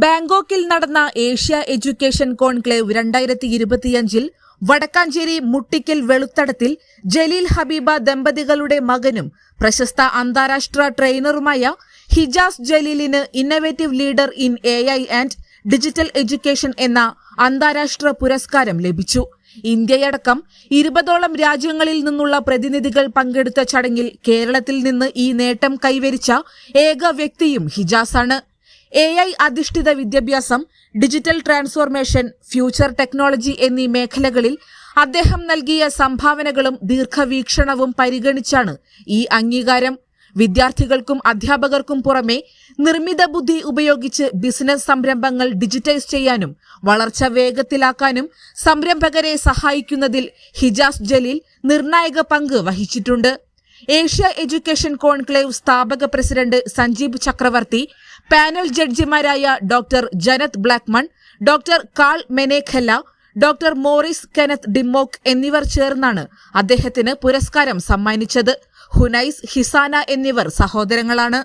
ബാങ്കോക്കിൽ നടന്ന Asia education conclave രണ്ടായിരത്തി ഇരുപത്തിയഞ്ചിൽ വടക്കാഞ്ചേരി മുട്ടിക്കൽ വെളുത്തടത്തിൽ ജലീൽ ഹബീബ ദമ്പതികളുടെ മകനും പ്രശസ്ത അന്താരാഷ്ട്ര ട്രെയിനറുമായ Hijaz ജലീലിന് innovative leader in A I and digital education എന്ന അന്താരാഷ്ട്ര പുരസ്കാരം ലഭിച്ചു. ഇന്ത്യയടക്കം ഇരുപതോളം രാജ്യങ്ങളിൽ നിന്നുള്ള പ്രതിനിധികൾ പങ്കെടുത്ത ചടങ്ങിൽ കേരളത്തിൽ നിന്ന് ഈ നേട്ടം കൈവരിച്ച ഏക വ്യക്തിയും ഹിജാസാണ്. എ ഐ അധിഷ്ഠിത വിദ്യാഭ്യാസം ഡിജിറ്റൽ ട്രാൻസ്ഫോർമേഷൻ ഫ്യൂച്ചർ ടെക്നോളജി എന്നീ മേഖലകളിൽ അദ്ദേഹം നൽകിയ സംഭാവനകളും ദീർഘവീക്ഷണവും പരിഗണിച്ചാണ് ഈ അംഗീകാരം. വിദ്യാർത്ഥികൾക്കും അധ്യാപകർക്കും പുറമെ നിർമ്മിത ബുദ്ധി ഉപയോഗിച്ച് ബിസിനസ് സംരംഭങ്ങൾ ഡിജിറ്റൈസ് ചെയ്യാനും വളർച്ച വേഗത്തിലാക്കാനും സംരംഭകരെ സഹായിക്കുന്നതിൽ ഹിജാസ് ജലീൽ നിർണായക പങ്ക് വഹിച്ചിട്ടുണ്ട്. ഏഷ്യ എഡ്യൂക്കേഷൻ കോൺക്ലേവ് സ്ഥാപക president Sanjeev Chakravarthy panel ജഡ്ജിമാരായ doctor Janet Blackman doctor Carl മെനേഖല്ല doctor Morris Kenneth ഡിമോക് എന്നിവർ ചേർന്നാണ് അദ്ദേഹത്തിന് പുരസ്കാരം സമ്മാനിച്ചത്. ഹുനൈസ് ഹിസാന എന്നിവർ സഹോദരങ്ങളാണ്.